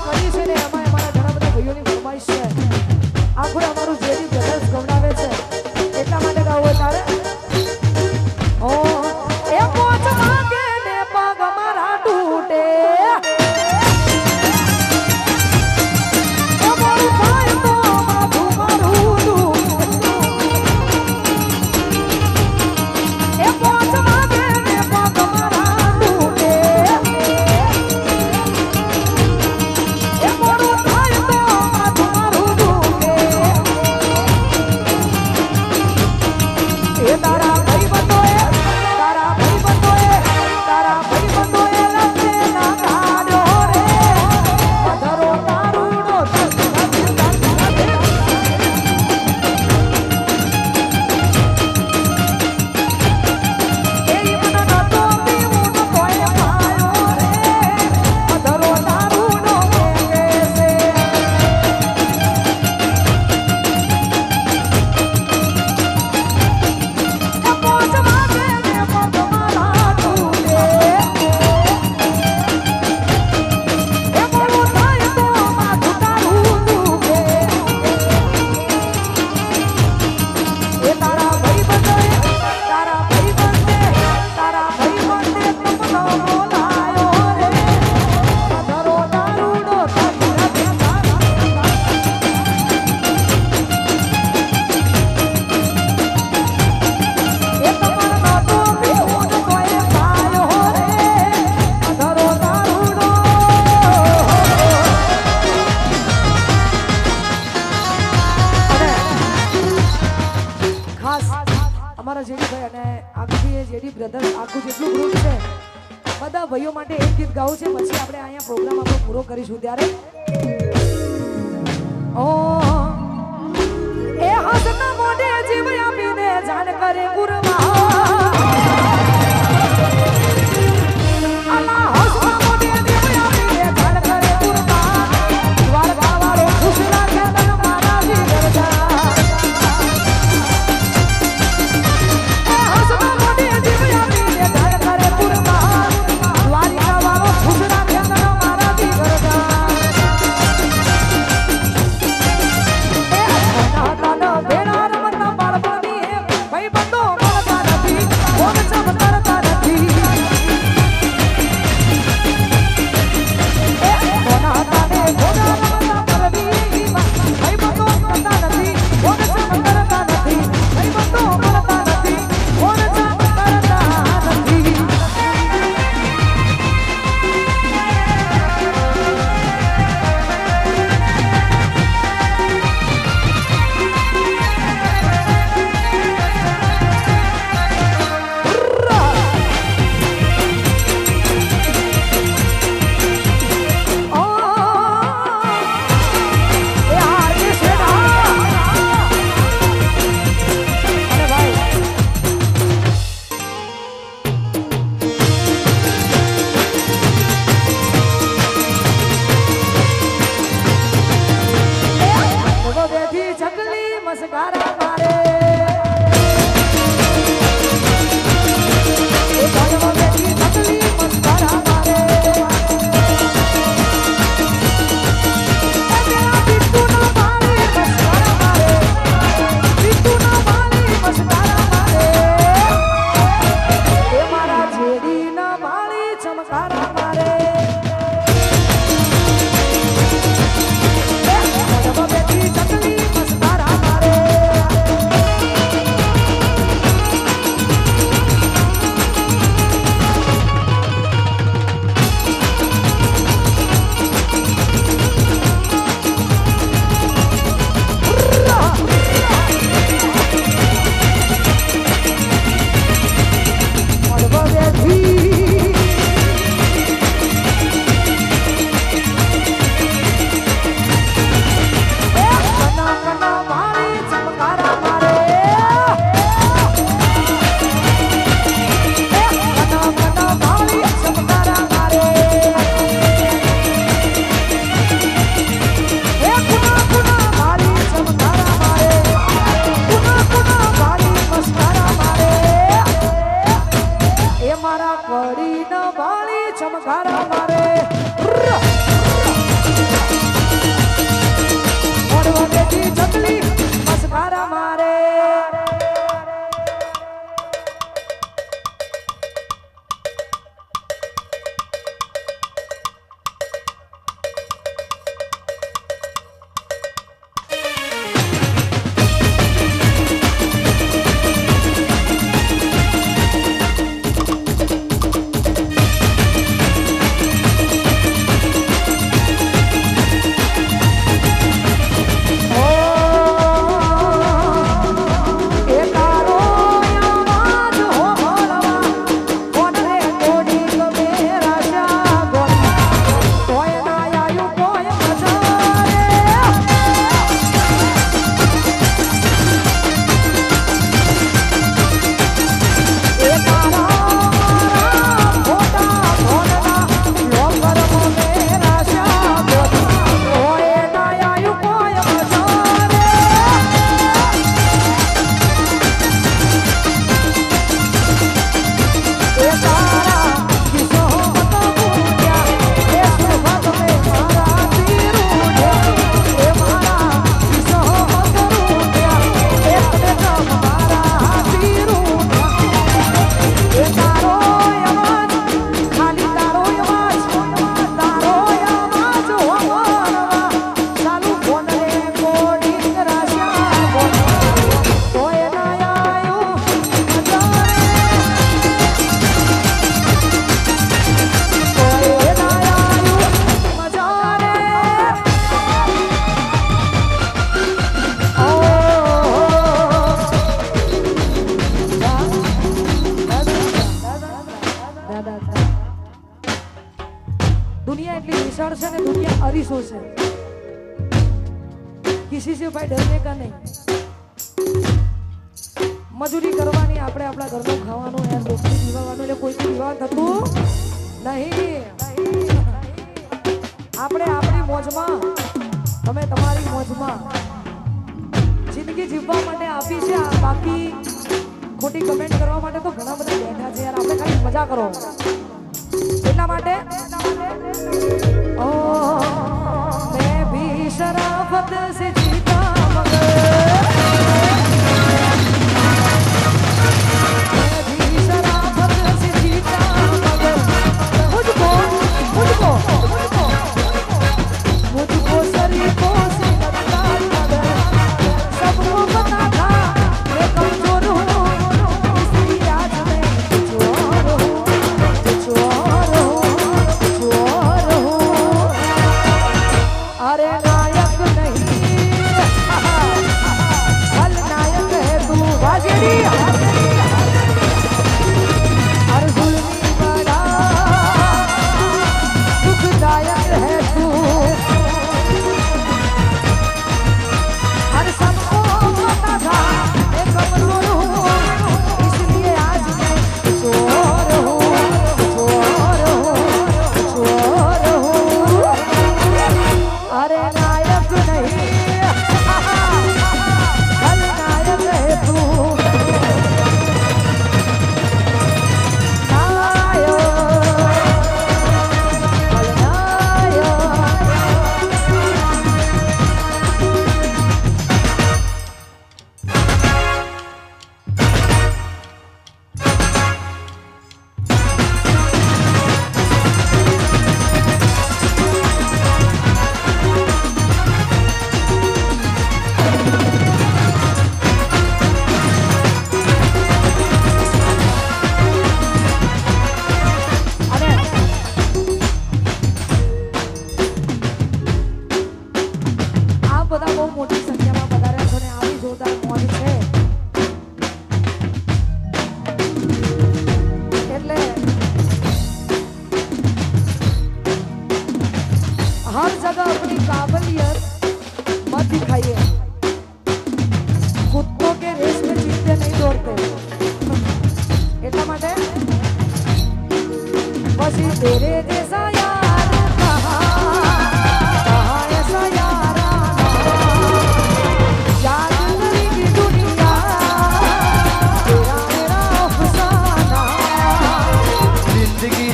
What do you? જવું છે પછી આપણે અહીંયા પ્રોગ્રામ આપણો પૂરો કરીશું ત્યારે. ચમકારા મારે. કોઈથી જીવવાનું એટલે કોઈથી જીવન થતું નહીં આપણે આપણી મોજમાં, તમે તમારી મોજમાં જિંદગી જીવવા માટે આપી છે બાકી ખોટી કમેન્ટ કરવા માટે તો ઘણા બધા બેઠા છે આપણે ખાલી મજા કરો. એટલા માટે ઓ મેં ભી શરાફત સે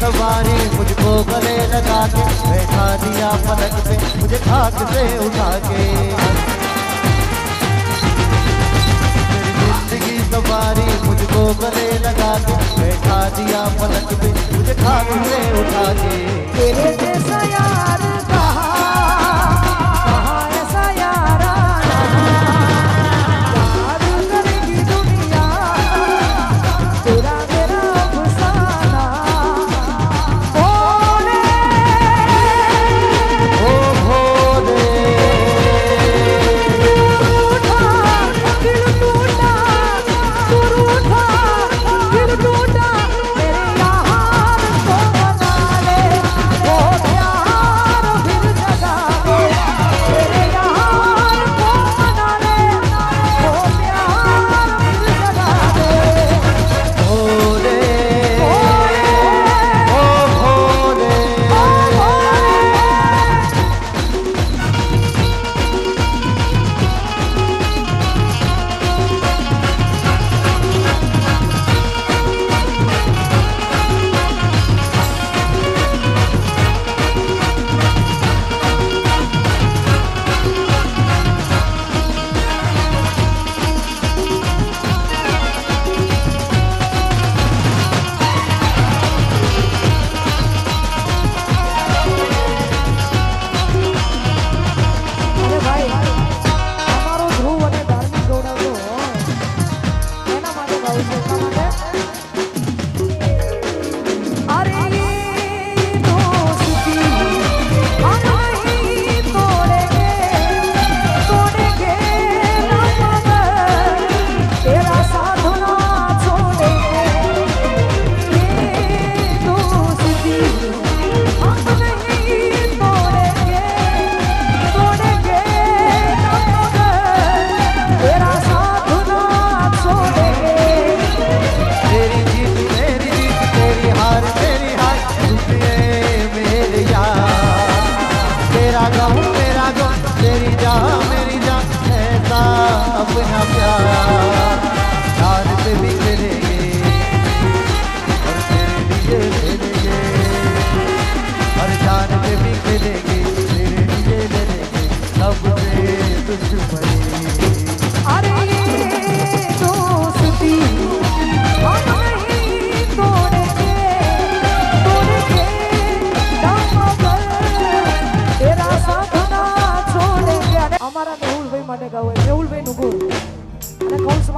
सवारी मुझको गले लगा के बैठा दिया पलक पे मुझे खाक से उठा के ज़िंदगी सवारी मुझको गले लगा के बैठा दिया पलक पे मुझे खाक से उठा के तेरे जैसा यार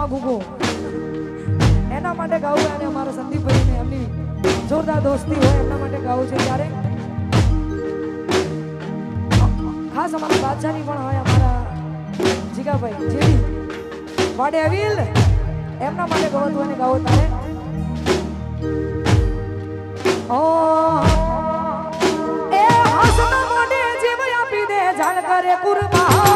માં ગુગો. એના માટે ગાવું અને અમારા સંદીપભાઈને એમની જોરદાર દોસ્તી હોય એમના માટે ગાવું છે ત્યારે. ખાસ અમારા બાદશાહની પણ હોય અમારા જીગાભાઈ. જેવી વાડે અવિલ એમના માટે ગવતું અને ગાવો તારે. ઓ એ હસના મોઢે જીવ આપી દે જાણ કરે કુરબા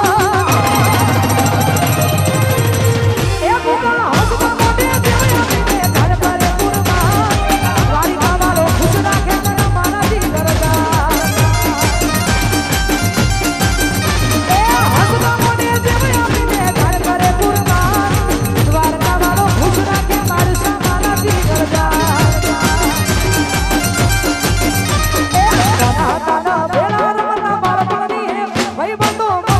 动。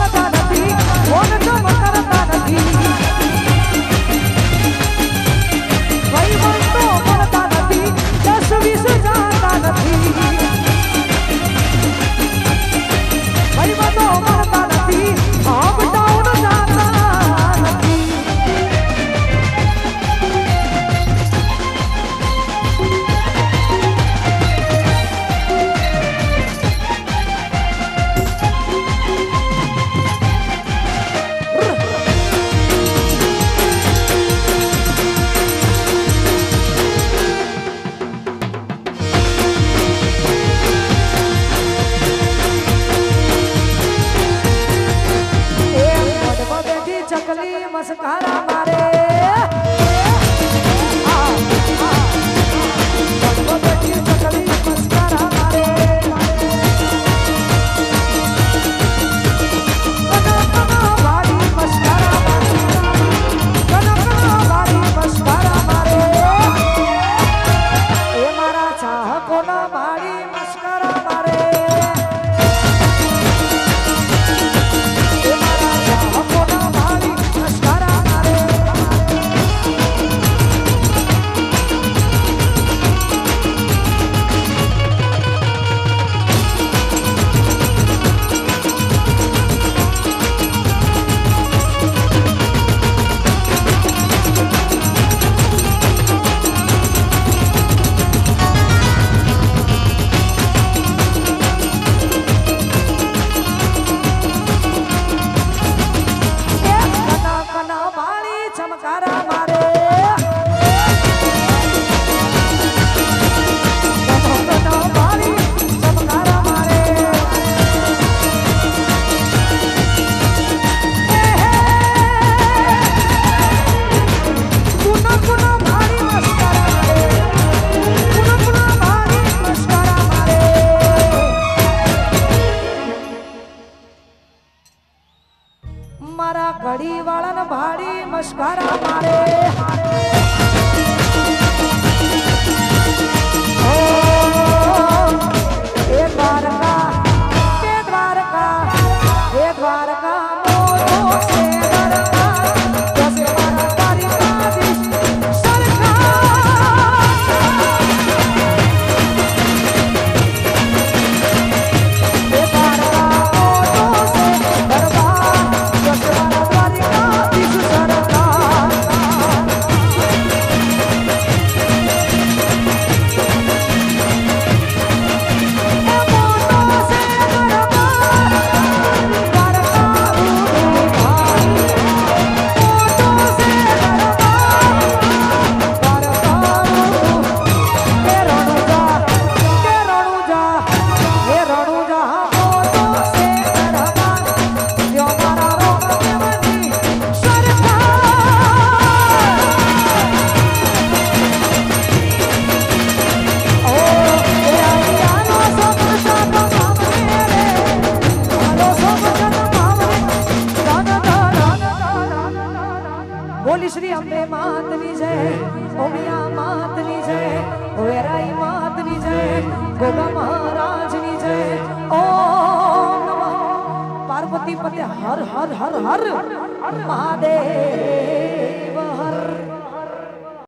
बड़ी वाला न भारी मस्कारा मारे। हर महादेव